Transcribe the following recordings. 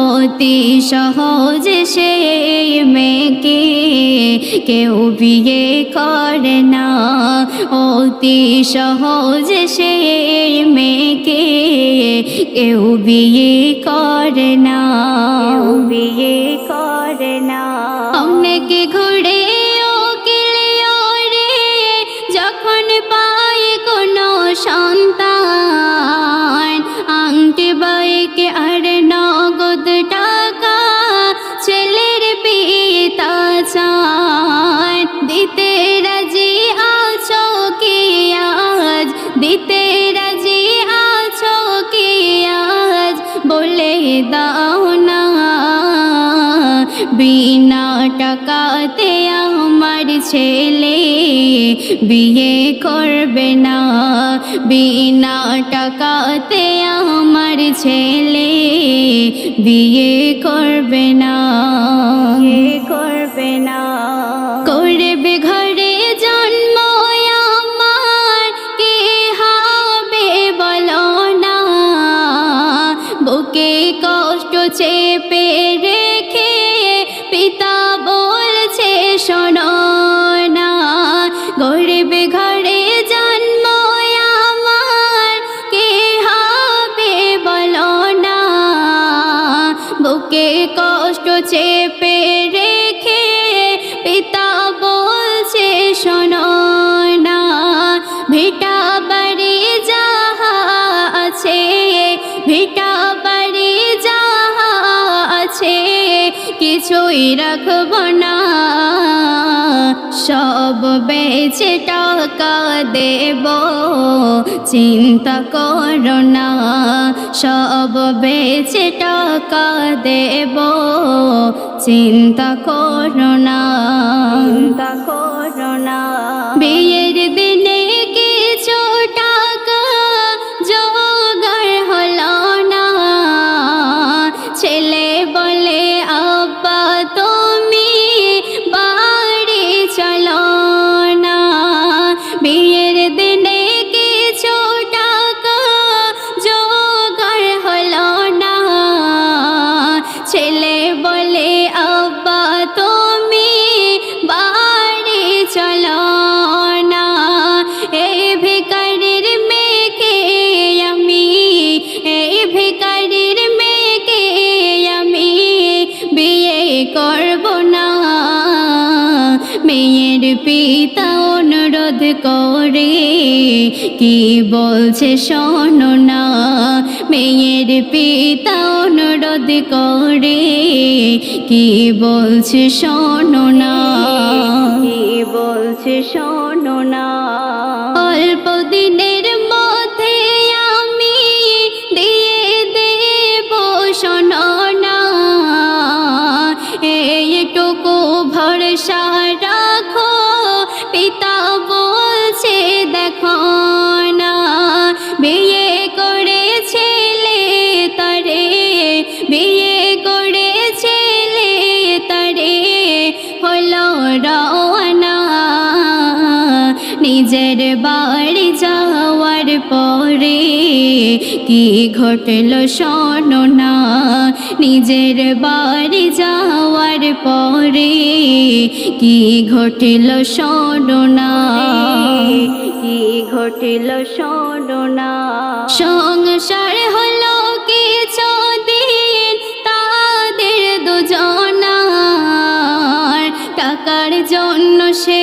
অতি সহজ সে মেয়েকে কেউ বিয়ে করে না। অতি সহজ সে মেয়েকে কেউ বিয়ে করে না। বিয়ে করে না। অনেকে ঘুরে ও রে যখন পায় কোনো সন্তান রাজি আছো কি আজ বলে দাও না। বিনা টাকাতে আমার ছেলে বিয়ে করবে না। বিনা টাকাতে আমার ছেলে বিয়ে করবে না। কষ্ট চেপে রেখে পিতা বলছে, শোনো না, গরিবে ঘরে জন্ম আমার, কে হবে বলো না? বুকে কষ্ট চেপে কিছুই রাখব না। সব বেছে টাকা দেব, চিন্তা করো না। সব বেছে টাকা দেব, চিন্তা করো না। মেয়ের পিতা অনুরোধ করে। কি বলছে শোনো না, মেয়ের পিতা অনুরোধ করে। কি বলছে শোনো না, কি বলছে শোনো না। নিজের বাড়ি যাওয়ার পরে কি ঘটল শোনো না? নিজের বাড়ি যাওয়ার পরে কি ঘটল শোনো না? কি ঘটল সংসার হলো দিন তাদের দুজনার টাকার জন্য সে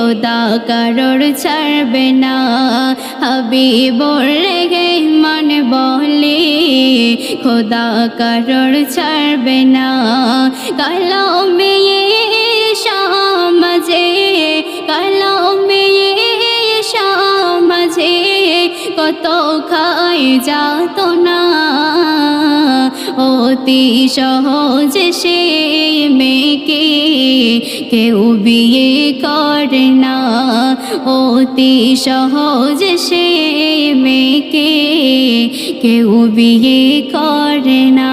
খোদা কারোর ছাড়বে না। হাবিবুর রেহমান বলে খোদা কারোর ছাড়বে না। কালো মেয়ে সমাজে কালো মেয়ে সমাজে কত খায় যাত না। অতি সহজ সে মেয়েকে কেউ বিয়ে করে না। অতি সহজ সে মেয়েকে কেউ বিয়ে করে না।